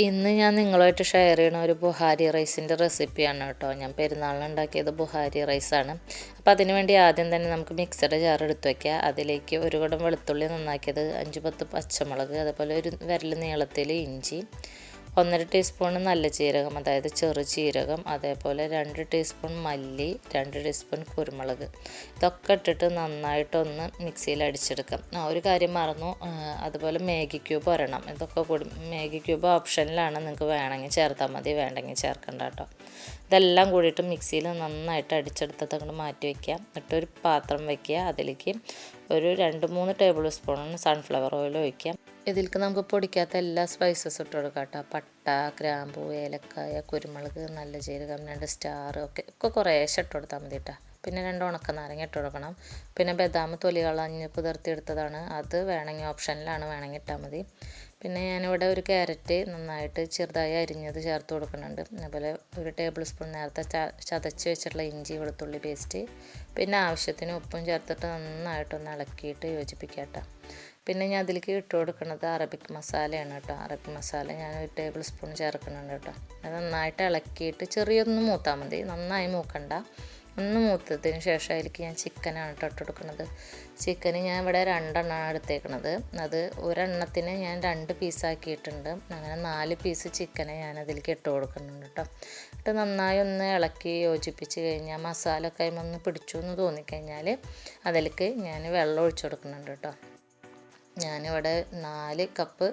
ഇന്ന് ഞാൻ നിങ്ങളുമായിട്ട് ഷെയർ ചെയ്യണ ഒരു ബുഹാരി റൈസിന്റെ റെസിപ്പിയാണ് കേട്ടോ. ഞാൻ പെരുന്നാളിന് ഉണ്ടാക്കിയത് ബുഹാരി റൈസാണ് അപ്പോൾ അതിനുവേണ്ടി ആദ്യം തന്നെ നമുക്ക് മിക്സഡ് ജാർ എടുത്ത് വയ്ക്കുക അതിലേക്ക് ഒരു കുടം വെളുത്തുള്ളി നന്നാക്കിയത് അഞ്ച് പത്ത് പച്ചമുളക് അതുപോലെ ഒരു വിരൽ നീളത്തിൽ ഇഞ്ചി ഒന്നര ടീസ്പൂൺ നല്ല ജീരകം അതായത് ചെറു ജീരകം അതേപോലെ രണ്ട് ടീസ്പൂൺ മല്ലി രണ്ട് ടീസ്പൂൺ കുരുമുളക്. ഇതൊക്കെ ഇട്ടിട്ട് നന്നായിട്ടൊന്ന് മിക്സിയിൽ അടിച്ചെടുക്കാം. ആ ഒരു കാര്യം മറന്നു. അതുപോലെ മാഗി ക്യൂബ് ഒരെണ്ണം. ഇതൊക്കെ കൂടി മാഗി ക്യൂബ് ഓപ്ഷനിലാണ്. നിങ്ങൾക്ക് വേണമെങ്കിൽ ചേർത്താൽ മതി വേണ്ടെങ്കിൽ ചേർക്കണ്ട കേട്ടോ. ഇതെല്ലാം കൂടിയിട്ട് മിക്സിയിൽ നന്നായിട്ട് അടിച്ചെടുത്തത് അങ്ങോട്ട് മാറ്റി വയ്ക്കുക എന്നിട്ടൊരു പാത്രം വയ്ക്കുക അതിലേക്ക് ഒരു രണ്ട് മൂന്ന് ടേബിൾ സ്പൂൺ സൺഫ്ലവർ ഓയിൽ ഒഴിക്കാം ഇതിലേക്ക് നമുക്ക് പൊടിക്കാത്ത എല്ലാ സ്പൈസസ് ഇട്ട് കൊടുക്കാം കേട്ടോ. പട്ട ഗ്രാമ്പൂ ഏലക്കായ കുരുമുളക് നല്ല ജീരകം രണ്ട് സ്റ്റാർ ഒക്കെ ഒക്കെ കുറേശ്ശെ ഇട്ട് കൊടുത്താൽ മതി കേട്ടോ പിന്നെ രണ്ട് ഉണക്ക നാരങ്ങ ഇട്ട് കൊടുക്കണം. പിന്നെ ബദാം തൊലി കളഞ്ഞ് കുതിർത്തിയെടുത്തതാണ് അത് വേണമെങ്കിൽ ഓപ്ഷനിലാണ്. വേണമെങ്കിൽ ഇട്ടാൽ മതി. പിന്നെ ഞാനിവിടെ ഒരു ക്യാരറ്റ് നന്നായിട്ട് ചെറുതായി അരിഞ്ഞത് ചേർത്ത് കൊടുക്കുന്നുണ്ട്. അതുപോലെ ഒരു ടേബിൾ സ്പൂൺ നേരത്തെ ചതച്ച് വെച്ചിട്ടുള്ള ഇഞ്ചി വെളുത്തുള്ളി പേസ്റ്റ്. പിന്നെ ആവശ്യത്തിന് ഉപ്പും ചേർത്തിട്ട് നന്നായിട്ടൊന്ന് ഇളക്കിയിട്ട് യോജിപ്പിക്കാം പിന്നെ ഞാൻ അതിലേക്ക് ഇട്ട് കൊടുക്കുന്നത് അറബിക് മസാലയാണ് കേട്ടോ. അറബിക് മസാല ഞാൻ ഒരു ടേബിൾ സ്പൂൺ ചേർക്കുന്നുണ്ട് കേട്ടോ. അത് നന്നായിട്ട് ഇളക്കിയിട്ട് ചെറിയൊന്ന് മൂത്താൽ മതി. നന്നായി മൂക്കണ്ട. ഒന്ന് മൂത്തതിന് ശേഷം അതിലേക്ക് ഞാൻ ചിക്കനാണ് കേട്ടോ ഇട്ട് കൊടുക്കുന്നത്. ചിക്കന് ഞാൻ ഇവിടെ രണ്ടെണ്ണമാണ് എടുത്തേക്കുന്നത് അത് ഒരെണ്ണത്തിന് ഞാൻ രണ്ട് പീസാക്കിയിട്ടുണ്ട് അങ്ങനെ നാല് പീസ് ചിക്കനെ ഞാൻ അതിലേക്ക് ഇട്ട് കൊടുക്കുന്നുണ്ട് കേട്ടോ. ഇട്ട് നന്നായി ഒന്ന് ഇളക്കി യോജിപ്പിച്ച് കഴിഞ്ഞാൽ മസാല ഒക്കെ ഒന്ന് പിടിച്ചു എന്ന് തോന്നിക്കഴിഞ്ഞാൽ അതിലേക്ക് ഞാൻ വെള്ളം ഒഴിച്ചു കൊടുക്കുന്നുണ്ട് കേട്ടോ. ഞാനിവിടെ നാല് കപ്പ്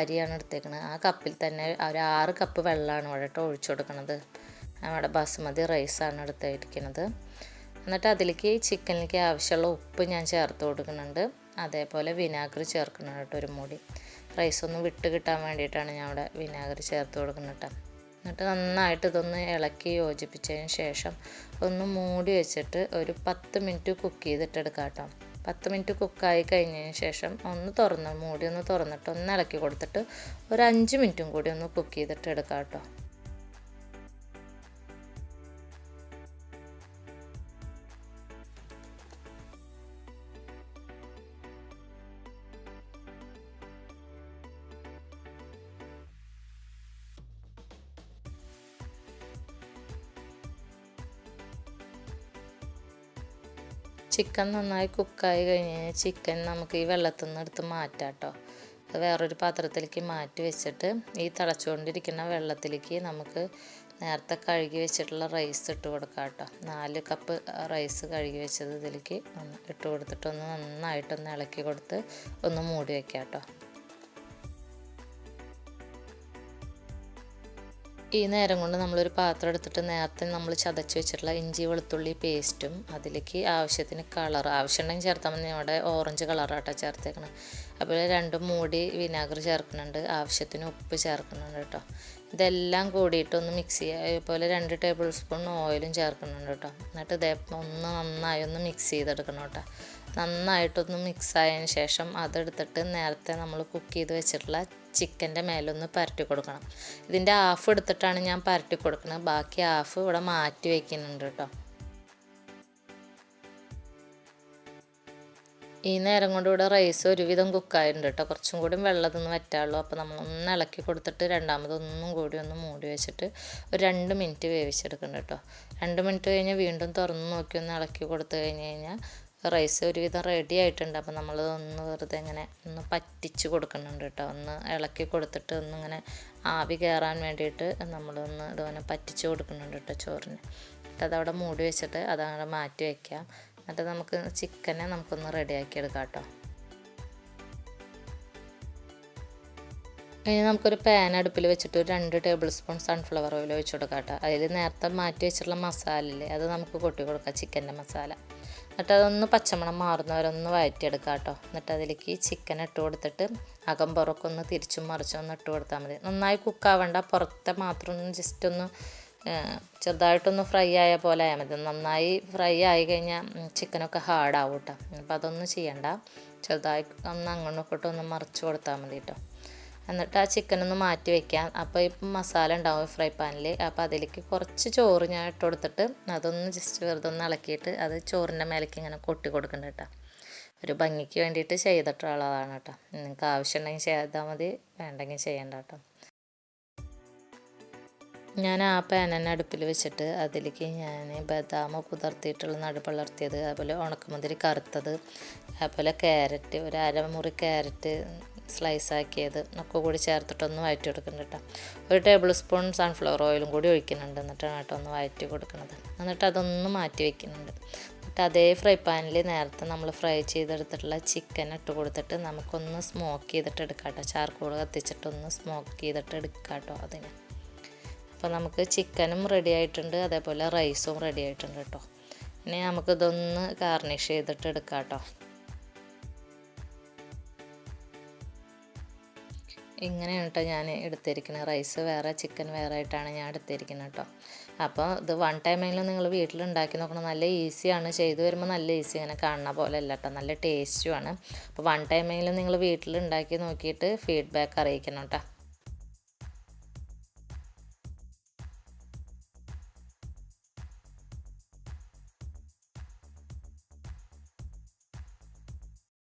അരിയാണ് എടുത്തേക്കുന്നത് ആ കപ്പിൽ തന്നെ ഒരു ആറ് കപ്പ് വെള്ളമാണ് ഇവിടെ കേട്ടോ ഒഴിച്ചു കൊടുക്കുന്നത് അവിടെ ബസുമതി റൈസാണ് എടുത്തിരിക്കുന്നത് എന്നിട്ട് അതിലേക്ക് ചിക്കനിലേക്ക് ആവശ്യമുള്ള ഉപ്പ് ഞാൻ ചേർത്ത് കൊടുക്കുന്നുണ്ട്. അതേപോലെ വിനാഗിരി ചേർക്കുന്നുണ്ട് കേട്ടോ ഒരു മൂടി. റൈസ് ഒന്ന് വിട്ട് കിട്ടാൻ വേണ്ടിയിട്ടാണ് ഞാൻ അവിടെ വിനാഗിരി ചേർത്ത് കൊടുക്കുന്നത് എന്നിട്ട് നന്നായിട്ട് ഇതൊന്ന് ഇളക്കി യോജിപ്പിച്ചതിന് ശേഷം ഒന്ന് മൂടി വെച്ചിട്ട് ഒരു പത്ത് മിനിറ്റ് കുക്ക് ചെയ്തിട്ടെടുക്കാം കേട്ടോ. പത്ത് മിനിറ്റ് കുക്കായി കഴിഞ്ഞതിന് ശേഷം ഒന്ന് തുറന്ന് മൂടി ഒന്ന് തുറന്നിട്ട് ഒന്ന് ഇളക്കി കൊടുത്തിട്ട് ഒരു അഞ്ച് മിനിറ്റും കൂടി ഒന്ന് കുക്ക് ചെയ്തിട്ട് എടുക്കാം കേട്ടോ. ചിക്കൻ നന്നായി കുക്കായി കഴിഞ്ഞ് കഴിഞ്ഞാൽ ചിക്കൻ നമുക്ക് ഈ വെള്ളത്തിൽ നിന്ന് എടുത്ത് മാറ്റാം കേട്ടോ അത് വേറൊരു പാത്രത്തിലേക്ക് മാറ്റി വെച്ചിട്ട് ഈ തിളച്ചുകൊണ്ടിരിക്കുന്ന വെള്ളത്തിലേക്ക് നമുക്ക് നേരത്തെ കഴുകി വെച്ചിട്ടുള്ള റൈസ് ഇട്ട് കൊടുക്കാം കേട്ടോ നാല് കപ്പ് റൈസ് കഴുകി വെച്ചത് ഇതിലേക്ക് ഇട്ട് കൊടുത്തിട്ട് ഒന്ന് നന്നായിട്ടൊന്ന് ഇളക്കി കൊടുത്ത് ഒന്ന് മൂടി വയ്ക്കാം കേട്ടോ ഈ നേരം കൊണ്ട് നമ്മളൊരു പാത്രം എടുത്തിട്ട് നേരത്തെ നമ്മൾ ചതച്ച് വെച്ചിട്ടുള്ള ഇഞ്ചി വെളുത്തുള്ളി പേസ്റ്റും അതിലേക്ക് ആവശ്യത്തിന് കളർ ആവശ്യമുണ്ടെങ്കിൽ ചേർത്താൽ മതി. അവിടെ ഓറഞ്ച് കളറാട്ടോ ചേർത്തേക്കണം. അപ്പോൾ രണ്ട് മൂടി വിനാഗിരി ചേർക്കുന്നുണ്ട്. ആവശ്യത്തിന് ഉപ്പ് ചേർക്കുന്നുണ്ട് കേട്ടോ. ഇതെല്ലാം കൂടിയിട്ട് ഒന്ന് മിക്സ് ചെയ്യുക അതുപോലെ രണ്ട് ടേബിൾ സ്പൂൺ ഓയിലും ചേർക്കുന്നുണ്ട് കേട്ടോ. എന്നിട്ട് ഇതേ ഒന്ന് നന്നായി ഒന്ന് മിക്സ് ചെയ്തെടുക്കണം കേട്ടോ. നന്നായിട്ടൊന്ന് മിക്സ് ശേഷം അതെടുത്തിട്ട് നേരത്തെ നമ്മൾ കുക്ക് ചെയ്ത് വെച്ചിട്ടുള്ള ചിക്കന്റെ മേലൊന്ന് പരട്ടി കൊടുക്കണം. ഇതിന്റെ ഹാഫ് എടുത്തിട്ടാണ് ഞാൻ പരട്ടി കൊടുക്കുന്നത്. ബാക്കി ഹാഫ് ഇവിടെ മാറ്റി വയ്ക്കുന്നുണ്ട് കേട്ടോ. ഈ നേരം കൊണ്ട് ഇവിടെ റൈസ് ഒരുവിധം കുക്കായിട്ടുണ്ട് കേട്ടോ. കുറച്ചും കൂടി വെള്ളത്തൊന്ന് വറ്റാള്ളൂ അപ്പോൾ നമ്മളൊന്ന് ഇളക്കി കൊടുത്തിട്ട് രണ്ടാമതൊന്നും കൂടി ഒന്ന് മൂടി വെച്ചിട്ട് ഒരു രണ്ട് മിനിറ്റ് വേവിച്ചെടുക്കണം കേട്ടോ. രണ്ട് മിനിറ്റ് കഴിഞ്ഞ് വീണ്ടും തുറന്ന് നോക്കി ഒന്ന് ഇളക്കി കൊടുത്തു കഴിഞ്ഞ് കഴിഞ്ഞാൽ റൈസ് ഒരുവിധം റെഡി ആയിട്ടുണ്ട്. അപ്പോൾ നമ്മൾ ഒന്ന് വെറുതെ ഇങ്ങനെ ഒന്ന് പറ്റിച്ച് കൊടുക്കുന്നുണ്ട് കേട്ടോ ഒന്ന് ഇളക്കി കൊടുത്തിട്ട് ഒന്നിങ്ങനെ ആവി കയറാൻ വേണ്ടിയിട്ട് നമ്മളൊന്ന് ഇതുപോലെ പറ്റിച്ച് കൊടുക്കുന്നുണ്ട് കേട്ടോ ചോറിന്. എന്നിട്ട് അതവിടെ മൂടി വെച്ചിട്ട് അതവിടെ മാറ്റി വയ്ക്കാം എന്നിട്ട് നമുക്ക് ചിക്കനെ നമുക്കൊന്ന് റെഡിയാക്കി എടുക്കാം കേട്ടോ ഇനി നമുക്കൊരു പാൻ അടുപ്പിൽ വെച്ചിട്ട് ഒരു രണ്ട് ടേബിൾ സ്പൂൺ സൺഫ്ലവർ ഓയിൽ ഒഴിച്ചു കൊടുക്കാം കേട്ടോ അതിൽ നേരത്തെ മാറ്റി വെച്ചിട്ടുള്ള മസാല അത് നമുക്ക് കൊട്ടി കൊടുക്കാം ചിക്കന്റെ മസാല എന്നിട്ട് അതൊന്ന് പച്ചമണം മാറുന്നവരൊന്ന് വഴറ്റിയെടുക്കുക കേട്ടോ. എന്നിട്ട് അതിലേക്ക് ചിക്കൻ ഇട്ട് കൊടുത്തിട്ട് അകം പുറക്കൊന്ന് തിരിച്ചും മറിച്ചും ഒന്ന് ഇട്ട് കൊടുത്താൽ മതി. നന്നായി കുക്കാവണ്ട പുറത്തെ മാത്രം ഒന്ന് ജസ്റ്റ് ഒന്ന് ചെറുതായിട്ടൊന്ന് ഫ്രൈ ആയ പോലെ ആയാൽ മതി. നന്നായി ഫ്രൈ ആയി കഴിഞ്ഞാൽ ചിക്കനൊക്കെ ഹാർഡാവും കേട്ടോ. അപ്പോൾ അതൊന്നും ചെയ്യണ്ട. ചെറുതായി ഒന്ന് അങ്ങോട്ടൊക്കെ ഒന്ന് മറിച്ച് കൊടുത്താൽ മതി കേട്ടോ. എന്നിട്ട് ആ ചിക്കൻ ഒന്ന് മാറ്റി വെക്കാം. അപ്പോൾ ഇപ്പം മസാല ഉണ്ടാവും ഫ്രൈ പാനിൽ അപ്പോൾ അതിലേക്ക് കുറച്ച് ചോറ് ഞാൻ ഇട്ട് കൊടുത്തിട്ട് അതൊന്ന് ജസ്റ്റ് വെറുതെ ഒന്ന് ഇളക്കിയിട്ട് അത് ചോറിന്റെ മേലേക്ക് ഇങ്ങനെ കൊട്ടി കൊടുക്കണം കേട്ടോ ഒരു ഭംഗിക്ക് വേണ്ടിയിട്ട് ചെയ്തിട്ടുള്ളതാണ് കേട്ടോ നിങ്ങൾക്ക് ആവശ്യമുണ്ടെങ്കിൽ ചെയ്താൽ മതി വേണ്ടെങ്കിൽ ചെയ്യണ്ട കേട്ടോ ഞാൻ ആ പാനന്നെ അടുപ്പിൽ വെച്ചിട്ട് അതിലേക്ക് ഞാൻ ബദാം കുതിർത്തിയിട്ടുള്ള നടുപളർത്തിയത് അതുപോലെ ഉണക്കമുന്തിരി കറുത്തത് അതുപോലെ ക്യാരറ്റ് ഒരു അരമുറി ക്യാരറ്റ് സ്ലൈസ് ആക്കിയത് ഒക്കെ കൂടി ചേർത്തിട്ടൊന്ന് വഴറ്റി കൊടുക്കുന്നുണ്ട് കേട്ടോ. ഒരു ടേബിൾ സ്പൂൺ സൺഫ്ലവർ ഓയിലും കൂടി ഒഴിക്കുന്നുണ്ട് എന്നിട്ടാണ് കേട്ടോ ഒന്ന് വഴറ്റി കൊടുക്കുന്നത്. എന്നിട്ട് അതൊന്ന് മാറ്റി വയ്ക്കുന്നുണ്ട് എന്നിട്ട് അതേ ഫ്രൈ പാനിൽ നേരത്തെ നമ്മൾ ഫ്രൈ ചെയ്തെടുത്തിട്ടുള്ള ചിക്കൻ ഇട്ട് കൊടുത്തിട്ട് നമുക്കൊന്ന് സ്മോക്ക് ചെയ്തിട്ട് എടുക്കാം കേട്ടോ. ചാർക്കോൾ കത്തിച്ചിട്ടൊന്ന് സ്മോക്ക് ചെയ്തിട്ട് എടുക്കാം കേട്ടോ അതിന്. അപ്പോൾ നമുക്ക് ചിക്കനും റെഡി ആയിട്ടുണ്ട്. അതേപോലെ റൈസും റെഡി ആയിട്ടുണ്ട് കേട്ടോ. ഇനി നമുക്കിതൊന്ന് ഗാർണിഷ് ചെയ്തിട്ട് എടുക്കാം കേട്ടോ. ഇങ്ങനെയാണ് കേട്ടോ ഞാൻ എടുത്തിരിക്കുന്നത് റൈസ് വേറെ ചിക്കൻ വേറെ ആയിട്ടാണ് ഞാൻ എടുത്തിരിക്കുന്നത് കേട്ടോ അപ്പോൾ ഇത് വൺ ടൈമെങ്കിലും നിങ്ങൾ വീട്ടിൽ ഉണ്ടാക്കി നോക്കണം. നല്ല ഈസിയാണ് ചെയ്തു വരുമ്പോൾ നല്ല ഈസി അങ്ങനെ കാണുന്ന പോലെ അല്ല കേട്ടോ നല്ല ടേസ്റ്റുമാണ് അപ്പോൾ വൺ ടൈമെങ്കിലും നിങ്ങൾ വീട്ടിൽ ഉണ്ടാക്കി നോക്കിയിട്ട് ഫീഡ്ബാക്ക് അറിയിക്കണം കേട്ടോ